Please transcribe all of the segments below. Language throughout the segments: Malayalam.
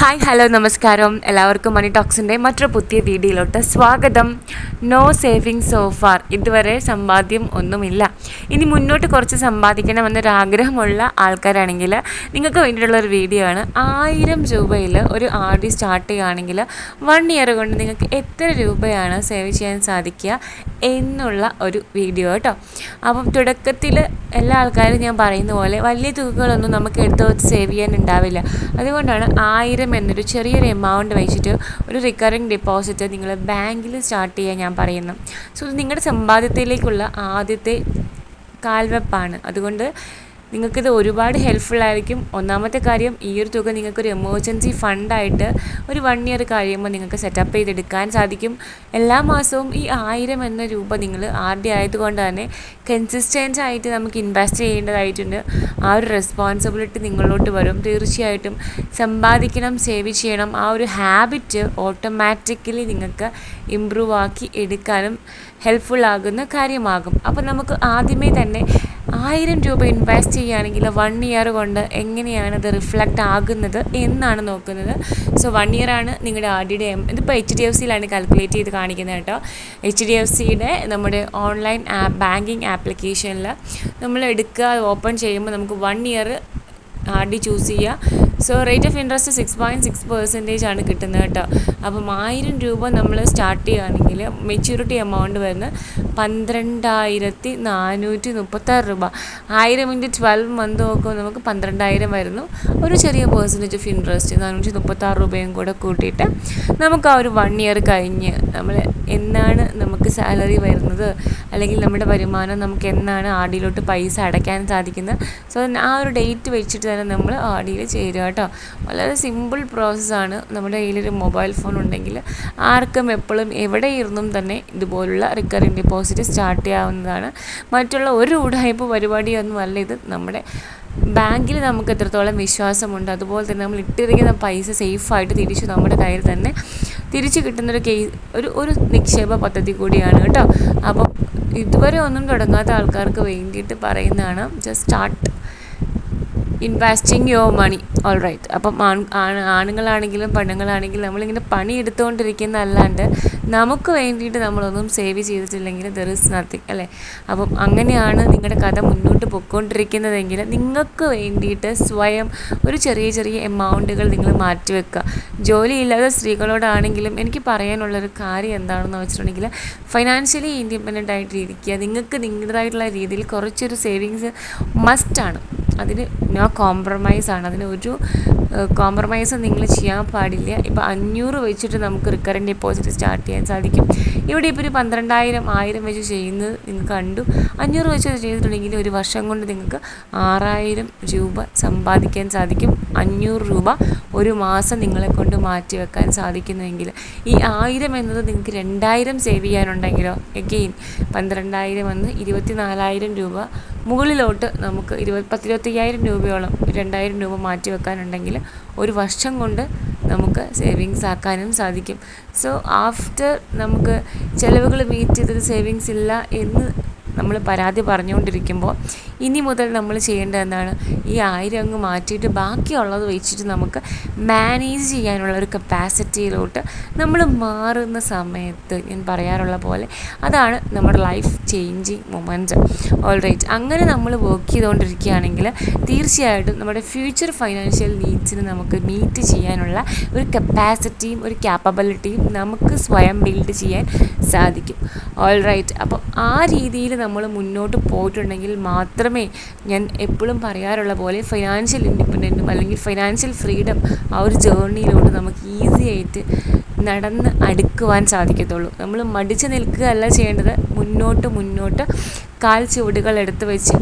ഹായ് ഹലോ നമസ്കാരം. എല്ലാവർക്കും മണി ടോക്സിന്റെ മറ്റൊരു പുതിയ വീഡിയോയിലോട്ട് സ്വാഗതം. നോ സേവിങ് സോഫാർ ഇതുവരെ സമ്പാദ്യം ഒന്നുമില്ല. ഇനി മുന്നോട്ട് കുറച്ച് സമ്പാദിക്കണമെന്നൊരു ആഗ്രഹമുള്ള ആൾക്കാരാണെങ്കിൽ നിങ്ങൾക്ക് വേണ്ടിയിട്ടുള്ള ഒരു വീഡിയോ ആണ്. ആയിരം രൂപയിൽ ഒരു ആർ ഡി സ്റ്റാർട്ട് ചെയ്യുകയാണെങ്കിൽ വൺ ഇയർ കൊണ്ട് നിങ്ങൾക്ക് എത്ര രൂപയാണ് സേവ് ചെയ്യാൻ സാധിക്കുക എന്നുള്ള ഒരു വീഡിയോ കേട്ടോ. അപ്പം തുടക്കത്തിൽ എല്ലാ ആൾക്കാരും ഞാൻ പറയുന്ന പോലെ വലിയ തുകകളൊന്നും നമുക്ക് എടുത്ത് സേവ് ചെയ്യാൻ ഉണ്ടാവില്ല. അതുകൊണ്ടാണ് ആയിരം എന്നൊരു ചെറിയൊരു എമൗണ്ട് വെച്ചിട്ട് ഒരു റിക്കറിങ് ഡെപ്പോസിറ്റ് നിങ്ങൾ ബാങ്കിൽ സ്റ്റാർട്ട് ചെയ്യാൻ ഞാൻ പറയുന്നു. സോ ഇത് നിങ്ങളുടെ സമ്പാദ്യത്തിലേക്കുള്ള ആദ്യത്തെ കാൽവെപ്പാണ്. അതുകൊണ്ട് നിങ്ങൾക്കിത് ഒരുപാട് ഹെൽപ്ഫുൾ ആയിരിക്കും. ഒന്നാമത്തെ കാര്യം ഈ ഒരു തുക നിങ്ങൾക്കൊരു എമർജൻസി ഫണ്ടായിട്ട് ഒരു വൺ ഇയർ കഴിയുമ്പോൾ നിങ്ങൾക്ക് സെറ്റപ്പ് ചെയ്തെടുക്കാൻ സാധിക്കും. എല്ലാ മാസവും ഈ ആയിരം എന്ന രൂപ നിങ്ങൾ ആർ ഡി ആയതുകൊണ്ട് തന്നെ കൺസിസ്റ്റന്റ് ആയിട്ട് നമുക്ക് ഇൻവെസ്റ്റ് ചെയ്യേണ്ടതായിട്ടുണ്ട്. ആ ഒരു റെസ്പോൺസിബിലിറ്റി നിങ്ങളിലോട്ട് വരും. തീർച്ചയായിട്ടും സമ്പാദിക്കണം സേവ് ചെയ്യണം. ആ ഒരു ഹാബിറ്റ് ഓട്ടോമാറ്റിക്കലി നിങ്ങൾക്ക് ഇമ്പ്രൂവ് ആക്കി എടുക്കാനും ഹെൽപ്ഫുൾ ആകുന്ന കാര്യമാകും. അപ്പോൾ നമുക്ക് ആദ്യമേ തന്നെ ആയിരം രൂപ ഇൻവെസ്റ്റ് ചെയ്യുകയാണെങ്കിൽ വൺ ഇയർ കൊണ്ട് എങ്ങനെയാണ് അത് റിഫ്ലക്റ്റ് ആകുന്നത് എന്നാണ് നോക്കുന്നത്. സോ വൺ ഇയർ ആണ് നിങ്ങളുടെ ആർ ഡിയുടെ എം ഇതിപ്പോൾ എച്ച് ഡി എഫ് സിയിലാണ് കാൽക്കുലേറ്റ് ചെയ്ത് കാണിക്കുന്നത് കേട്ടോ. എച്ച് ഡി എഫ് സിയുടെ നമ്മുടെ ഓൺലൈൻ ആപ്പ് ബാങ്കിങ് ആപ്ലിക്കേഷനിൽ നമ്മൾ എടുക്കുക ഓപ്പൺ ചെയ്യുമ്പോൾ നമുക്ക് one year R D choose ചെയ്യുക. So rate of interest six point six percentage ആണ് കിട്ടുന്നത് കേട്ടോ. അപ്പം ആയിരം രൂപ നമ്മൾ സ്റ്റാർട്ട് ചെയ്യുകയാണെങ്കിൽ മെച്യൂരിറ്റി എമൗണ്ട് വരുന്നത് പന്ത്രണ്ടായിരത്തി നാനൂറ്റി മുപ്പത്താറ് രൂപ. ആയിരം ഇന്റ് ട്വൽവ് മന്ത് നോക്കുമ്പോൾ നമുക്ക് പന്ത്രണ്ടായിരം വരുന്നു. ഒരു ചെറിയ പേഴ്സന്റേജ് ഓഫ് ഇൻട്രസ്റ്റ് നാനൂറ്റി മുപ്പത്താറ് രൂപയും കൂടെ കൂട്ടിയിട്ട് നമുക്ക് ആ ഒരു വൺ ഇയർ കഴിഞ്ഞ് നമ്മൾ എന്നാണ് നമുക്ക് സാലറി വരുന്നത്? അല്ലെങ്കിൽ നമ്മുടെ വരുമാനം നമുക്ക് എന്നാണ് ആർ ഡിയിലോട്ട് പൈസ അടയ്ക്കാൻ സാധിക്കുന്നത്. സോ ആ ഒരു ഡേറ്റ് വെച്ചിട്ട് തന്നെ നമ്മൾ ആർ ഡിയിൽ ചേരുക കേട്ടോ. വളരെ സിമ്പിൾ പ്രോസസ്സാണ് നമ്മുടെ കയ്യിലൊരു മൊബൈൽ ഫോൺ ഉണ്ടെങ്കിൽ ആർക്കും എപ്പോഴും എവിടെ ഇരുന്നും തന്നെ ഇതുപോലുള്ള റിക്കറിങ് ഡിപ്പോസിറ്റ് സ്റ്റാർട്ട് ചെയ്യാവുന്നതാണ്. മറ്റുള്ള ഒരു ഉടായ്പ പരിപാടിയൊന്നും അല്ല ഇത്. നമ്മുടെ ബാങ്കിൽ നമുക്ക് എത്രത്തോളം വിശ്വാസമുണ്ട്. അതുപോലെ തന്നെ നമ്മൾ ഇട്ടിരിക്കുന്ന പൈസ സേഫായിട്ട് തിരിച്ചു നമ്മുടെ കയ്യിൽ തന്നെ തിരിച്ച് കിട്ടുന്നൊരു കേസ് ഒരു ഒരു നിക്ഷേപ പദ്ധതി കൂടിയാണ് കേട്ടോ. അപ്പം ഇതുവരെ ഒന്നും തുടങ്ങാത്ത ആൾക്കാർക്ക് വേണ്ടിയിട്ട് പറയുന്നതാണ്. Just start investing your money all right അപ്പം ആണുങ്ങളാണെങ്കിലും പെണ്ണുങ്ങളാണെങ്കിലും നമ്മളിങ്ങനെ പണി എടുത്തുകൊണ്ടിരിക്കുന്ന അല്ലാണ്ട് നമുക്ക് വേണ്ടിയിട്ട് നമ്മളൊന്നും സേവ് ചെയ്തിട്ടില്ലെങ്കിൽ ദർ ഇസ് നത്തിങ് അല്ലേ? അപ്പം അങ്ങനെയാണ് നിങ്ങളുടെ കഥ മുന്നോട്ട് പൊയ്ക്കൊണ്ടിരിക്കുന്നതെങ്കിൽ നിങ്ങൾക്ക് വേണ്ടിയിട്ട് സ്വയം ഒരു ചെറിയ ചെറിയ എമൗണ്ടുകൾ നിങ്ങൾ മാറ്റിവെക്കുക ജോലിയില്ലാത്ത സ്ത്രീകളോടാണെങ്കിലും എനിക്ക് പറയാനുള്ളൊരു കാര്യം എന്താണെന്ന് വെച്ചിട്ടുണ്ടെങ്കിൽ ഫൈനാൻഷ്യലി ഇൻഡിപെൻഡന്റ് ആയിട്ട് ഇരിക്കുക നിങ്ങൾക്ക് നിങ്ങളുടേതായിട്ടുള്ള രീതിയിൽ കുറച്ചൊരു സേവിങ്സ് മസ്റ്റാണ് അതിന് നോ കോംപ്രമൈസ് ആണ്. അതിന് ഒരു കോംപ്രമൈസ് നിങ്ങൾ ചെയ്യാൻ പാടില്ല. ഇപ്പോൾ അഞ്ഞൂറ് വെച്ചിട്ട് നമുക്ക് റിക്കറിങ് ഡെപ്പോസിറ്റ് സ്റ്റാർട്ട് ചെയ്യാൻ സാധിക്കും. ഇവിടെ ഇപ്പോൾ ഒരു പന്ത്രണ്ടായിരം ആയിരം വെച്ച് ചെയ്യുന്നത് നിങ്ങൾ കണ്ടു. അഞ്ഞൂറ് വെച്ച് ചെയ്തിട്ടുണ്ടെങ്കിൽ ഒരു വർഷം കൊണ്ട് നിങ്ങൾക്ക് ആറായിരം രൂപ സമ്പാദിക്കാൻ സാധിക്കും. അഞ്ഞൂറ് രൂപ ഒരു മാസം നിങ്ങളെ കൊണ്ട് മാറ്റി വെക്കാൻ സാധിക്കുന്നുവെങ്കിൽ. ഈ ആയിരം എന്നത് നിങ്ങൾക്ക് രണ്ടായിരം സേവ് ചെയ്യാനുണ്ടെങ്കിലോ? എഗെയിൻ പന്ത്രണ്ടായിരം എന്ന് ഇരുപത്തി നാലായിരം രൂപ മുകളിലോട്ട് നമുക്ക് ഇരുപത് പത്തിരുപത്തയ്യായിരം രൂപയോളം രണ്ടായിരം രൂപ മാറ്റി വെക്കാനുണ്ടെങ്കിൽ ഒരു വർഷം കൊണ്ട് നമുക്ക് സേവിങ്സ് ആക്കാനും സാധിക്കും. സോ ആഫ്റ്റർ നമുക്ക് ചിലവുകൾ മീറ്റ് ചെയ്തത് സേവിങ്സ് ഇല്ല എന്ന് നമ്മൾ പരാതി പറഞ്ഞുകൊണ്ടിരിക്കുമ്പോൾ ഇനി മുതൽ നമ്മൾ ചെയ്യേണ്ടത് എന്താണ്? ഈ ആയിരം അങ്ങ് മാറ്റിയിട്ട് ബാക്കിയുള്ളത് വെച്ചിട്ട് നമുക്ക് മാനേജ് ചെയ്യാനുള്ള ഒരു കപ്പാസിറ്റിയിലോട്ട് നമ്മൾ മാറുന്ന സമയത്ത് ഞാൻ പറയാറുള്ള പോലെ അതാണ് നമ്മുടെ ലൈഫ് ചേഞ്ചിങ് മൊമെന്റ് ഓൾറൈറ്റ് അങ്ങനെ നമ്മൾ വർക്ക് ചെയ്തുകൊണ്ടിരിക്കുകയാണെങ്കിൽ തീർച്ചയായിട്ടും നമ്മുടെ ഫ്യൂച്ചർ ഫൈനാൻഷ്യൽ നീഡ്സിന് നമുക്ക് മീറ്റ് ചെയ്യാനുള്ള ഒരു കപ്പാസിറ്റിയും ഒരു ക്യാപ്പബിലിറ്റിയും നമുക്ക് സ്വയം ബിൽഡ് ചെയ്യാൻ സാധിക്കും. ഓൾറൈറ്റ് അപ്പോൾ അപ്പം ആ രീതിയിൽ നമ്മൾ മുന്നോട്ട് പോയിട്ടുണ്ടെങ്കിൽ മാത്രമേ ഞാൻ എപ്പോഴും പറയാറുള്ള പോലെ ഫിനാൻഷ്യൽ ഇൻഡിപെൻഡന്റും അല്ലെങ്കിൽ ഫിനാൻഷ്യൽ ഫ്രീഡം ആ ഒരു ജേർണിയിലോട്ട് നമുക്ക് ഈസി ആയിട്ട് നടന്ന് അടുക്കുവാൻ സാധിക്കത്തുള്ളൂ. നമ്മൾ മടിച്ച് നിൽക്കുകയല്ല ചെയ്യേണ്ടത്. മുന്നോട്ട് മുന്നോട്ട് കാൽ ചുവടുകൾ എടുത്തു വെച്ച്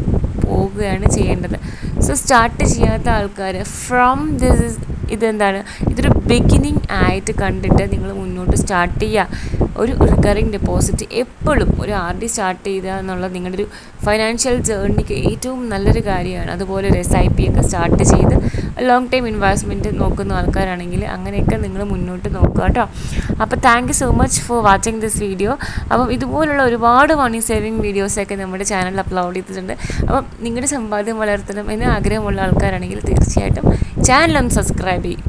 പോവുകയാണ് ചെയ്യേണ്ടത്. സോ സ്റ്റാർട്ട് ചെയ്യാത്ത ആൾക്കാർ ഫ്രം ദിസ് ഇതെന്താണ്? ഇതൊരു ബിഗിനിങ് ആയിട്ട് കണ്ടിട്ട് നിങ്ങൾ മുന്നോട്ട് സ്റ്റാർട്ട് ചെയ്യുക. ഒരു റിക്കറിങ് ഡെപ്പോസിറ്റ് എപ്പോഴും ഒരു ആർ ഡി സ്റ്റാർട്ട് ചെയ്യുക എന്നുള്ളത് നിങ്ങളുടെ ഒരു ഫൈനാൻഷ്യൽ ജേർണിക്ക് ഏറ്റവും നല്ലൊരു കാര്യമാണ്. അതുപോലെ ഒരു എസ് ഐ പി ഒക്കെ സ്റ്റാർട്ട് ചെയ്ത് ലോങ് ടൈം ഇൻവെസ്റ്റ്മെന്റ് നോക്കുന്ന ആൾക്കാരാണെങ്കിൽ അങ്ങനെയൊക്കെ നിങ്ങൾ മുന്നോട്ട് നോക്കുക കേട്ടോ. അപ്പോൾ thank you so much for watching this video അപ്പം ഇതുപോലുള്ള ഒരുപാട് മണി സേവിങ് വീഡിയോസൊക്കെ നമ്മുടെ ചാനലിൽ അപ്ലോഡ് ചെയ്തിട്ടുണ്ട്. അപ്പം നിങ്ങളുടെ സമ്പാദ്യം വളർത്തണം എന്ന് ആഗ്രഹമുള്ള ആൾക്കാരാണെങ്കിൽ തീർച്ചയായിട്ടും ചാനലൊന്ന് സബ്സ്ക്രൈബ് ചെയ്യും.